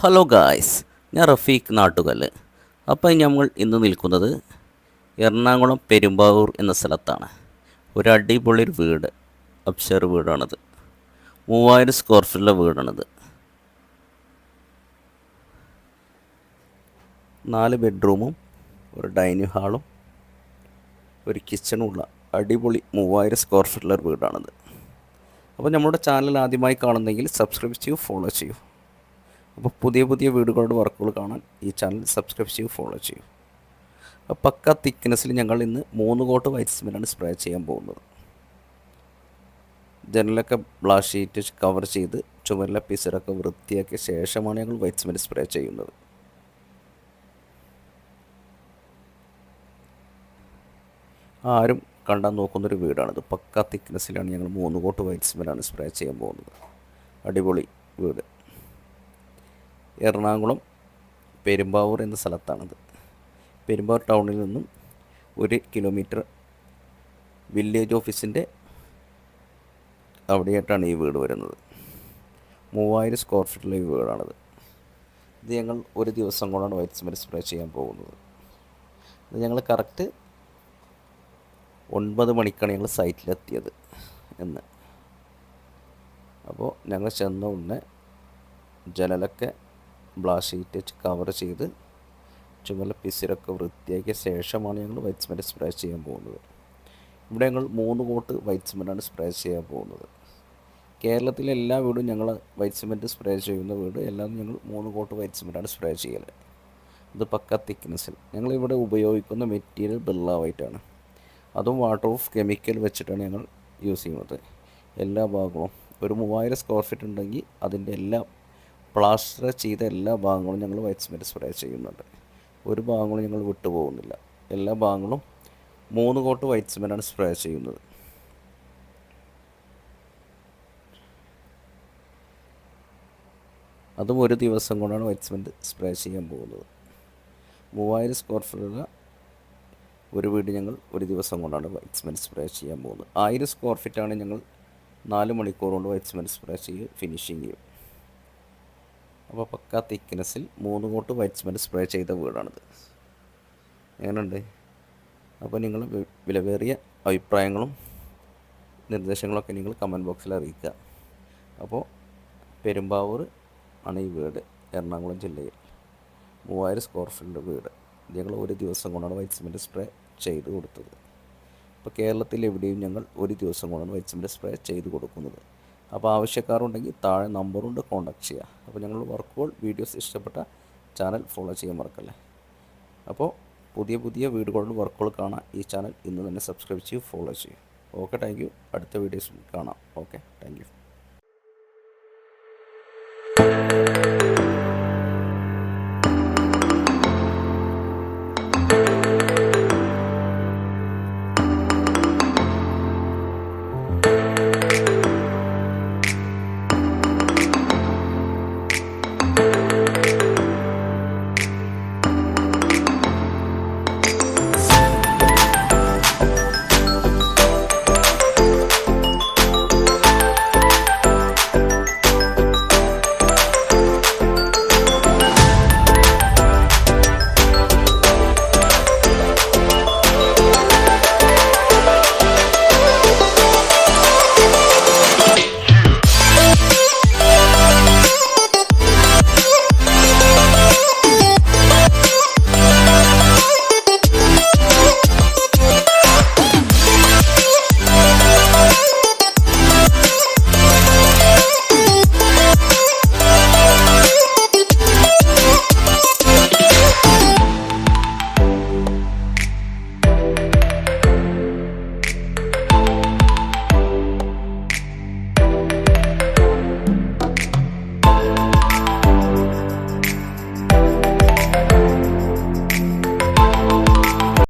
Hello guys ഞാൻ റഫീഖ് നാട്ടുകല്ല്. അപ്പോൾ നമ്മൾ ഇന്ന് നിൽക്കുന്നത് എറണാകുളം പെരുമ്പാവൂർ എന്ന സ്ഥലത്താണ്. ഒരു അടിപൊളി വീട് അപ്ഷർ വീടാണിത്. മൂവായിരം സ്ക്വയർ ഫീറ്റുള്ള വീടാണിത്. നാല് ബെഡ്റൂമും ഒരു ഡൈനിങ് ഹാളും ഒരു കിച്ചണുമുള്ള അടിപൊളി മൂവായിരം സ്ക്വയർ ഒരു വീടാണിത്. അപ്പോൾ നമ്മുടെ ചാനൽ ആദ്യമായി കാണുന്നെങ്കിൽ സബ്സ്ക്രൈബ് ചെയ്യൂ ഫോളോ ചെയ്യൂ. അപ്പോൾ പുതിയ പുതിയ വീടുകളുടെ വർക്കുകൾ കാണാൻ ഈ ചാനൽ സബ്സ്ക്രൈബ് ചെയ്യുക ഫോളോ ചെയ്യും. പക്ക തിക്നെസ്സിൽ ഞങ്ങൾ ഇന്ന് മൂന്ന് കോട്ട് വൈറ്റ് സിമെന്റാണ് സ്പ്രേ ചെയ്യാൻ പോകുന്നത്. ജനലൊക്കെ ബ്ലാഷ് ഷീറ്റ് കവർ ചെയ്ത് ചുമരിലെ പിസറൊക്കെ വൃത്തിയാക്കിയ ശേഷമാണ് ഞങ്ങൾ വൈറ്റ് സിമെന്റ് സ്പ്രേ ചെയ്യുന്നത്. ആരും കണ്ടാൽ നോക്കുന്നൊരു വീടാണിത്. പക്ക തിക്നെസ്സിലാണ് ഞങ്ങൾ മൂന്ന് കോട്ട് വൈറ്റ് സിമെന്റാണ് സ്പ്രേ ചെയ്യാൻ പോകുന്നത്. അടിപൊളി വീട്. എറണാകുളം പെരുമ്പാവൂർ എന്ന സ്ഥലത്താണിത്. പെരുമ്പാവൂർ ടൗണിൽ നിന്നും ഒരു കിലോമീറ്റർ വില്ലേജ് ഓഫീസിന്റെ അവിടെയായിട്ടാണ് ഈ വീട് വരുന്നത്. മൂവായിരം സ്ക്വയർ ഫീറ്റിലെ ഈ വീടാണിത്. ഇത് ഞങ്ങൾ ഒരു ദിവസം കൊണ്ടാണ് വൈറ്റ് സിമെന്റ് സ്പ്രേ ചെയ്യാൻ പോകുന്നത്. ഇത് ഞങ്ങൾ കറക്റ്റ് ഒൻപത് മണിക്കാണ് ഞങ്ങൾ സൈറ്റിലെത്തിയത് എന്ന്. അപ്പോൾ ഞങ്ങൾ ചെന്ന ഉടനെ ജനലൊക്കെ ബ്ലാഷ് ഷീറ്റ് വെച്ച് കവർ ചെയ്ത് ചുമല പിസിലൊക്കെ വൃത്തിയാക്കിയ ശേഷമാണ് ഞങ്ങൾ വൈറ്റ് സിമെന്റ് സ്പ്രേ ചെയ്യാൻ പോകുന്നത്. ഇവിടെ ഞങ്ങൾ മൂന്ന് കോട്ട് വൈറ്റ് സിമെന്റാണ് സ്പ്രേ ചെയ്യാൻ പോകുന്നത്. കേരളത്തിലെ എല്ലാ വീടും ഞങ്ങൾ വൈറ്റ് സിമെന്റ് സ്പ്രേ ചെയ്യുന്ന വീട്. എല്ലാം ഞങ്ങൾ മൂന്ന് കോട്ട് വൈറ്റ് സിമെന്റാണ് സ്പ്രേ ചെയ്യൽ ഇത് പക്ക തിക്നെസ്സിൽ ഞങ്ങളിവിടെ ഉപയോഗിക്കുന്ന മെറ്റീരിയൽ ബിർള വൈറ്റാണ് അതും വാട്ടർ പ്രൂഫ് കെമിക്കൽ വെച്ചിട്ടാണ് ഞങ്ങൾ യൂസ് ചെയ്യുന്നത്. എല്ലാ ഭാഗവും ഒരു മൂവായിരം സ്ക്വയർ ഫീറ്റ് ഉണ്ടെങ്കിൽ അതിന്റെ എല്ലാ പ്ലാസ്റ്റർ ചെയ്ത എല്ലാ ഭാഗങ്ങളും ഞങ്ങൾ വൈറ്റ് സിമെന്റ് സ്പ്രേ ചെയ്യുന്നുണ്ട്. ഒരു ഭാഗങ്ങളും ഞങ്ങൾ വിട്ടുപോകുന്നില്ല എല്ലാ ഭാഗങ്ങളും മൂന്ന് കോട്ട് വൈറ്റ് സിമെന്റാണ് സ്പ്രേ ചെയ്യുന്നത്. അതും ഒരു ദിവസം കൊണ്ടാണ് വൈറ്റ് സിമെന്റ് സ്പ്രേ ചെയ്യാൻ പോകുന്നത്. മൂവായിരം സ്ക്വയർ ഫീറ്റുള്ള ഒരു വീട് ഞങ്ങൾ ഒരു ദിവസം കൊണ്ടാണ് വൈറ്റ് സിമെന്റ് സ്പ്രേ ചെയ്യാൻ പോകുന്നത്. ആയിരം സ്ക്വയർ ഫീറ്റാണ് ഞങ്ങൾ നാല് മണിക്കൂർ കൊണ്ട് വൈറ്റ് സിമെന്റ് സ്പ്രേ ചെയ്ത് ഫിനിഷിങ് ചെയ്യും. അപ്പോൾ പക്ക തിക്നെസ്സിൽ മൂന്ന് കോട്ട് വൈറ്റ് സിമെന്റ് സ്പ്രേ ചെയ്ത വീടാണിത്. എങ്ങനെയുണ്ട്? അപ്പോൾ നിങ്ങൾ വിലവേറിയ അഭിപ്രായങ്ങളും നിർദ്ദേശങ്ങളൊക്കെ നിങ്ങൾ കമന്റ് ബോക്സിൽ അറിയിക്കുക. അപ്പോൾ പെരുമ്പാവൂർ ആണ് ഈ വീട് എറണാകുളം ജില്ലയിൽ. മൂവായിരം സ്ക്വയർ ഫീറ്റ് വീട്. ഞങ്ങൾ ഒരു ദിവസം കൊണ്ടാണ് വൈറ്റ് സിമെന്റ് സ്പ്രേ ചെയ്ത് കൊടുത്തത്. ഇപ്പോൾ കേരളത്തിൽ എവിടെയും ഞങ്ങൾ ഒരു ദിവസം കൊണ്ടാണ് വൈറ്റ് സിമെന്റ് സ്പ്രേ ചെയ്ത് കൊടുക്കുന്നത്. അപ്പോൾ ആവശ്യക്കാരുണ്ടെങ്കിൽ താഴെ നമ്പറുണ്ട് കോൺടാക്ട് ചെയ്യുക. അപ്പോൾ ഞങ്ങൾ വർക്കുകൾ വീഡിയോസ് ഇഷ്ടപ്പെട്ട ചാനൽ ഫോളോ ചെയ്യാൻ മറക്കല്ലേ. അപ്പോൾ പുതിയ പുതിയ വീടുകളുടെ വർക്കുകൾ കാണാൻ ഈ ചാനൽ ഇന്ന് തന്നെ സബ്സ്ക്രൈബ് ചെയ്യും ഫോളോ ചെയ്യും. Okay thank you. അടുത്ത വീഡിയോസിൽ കാണാം. Okay thank you.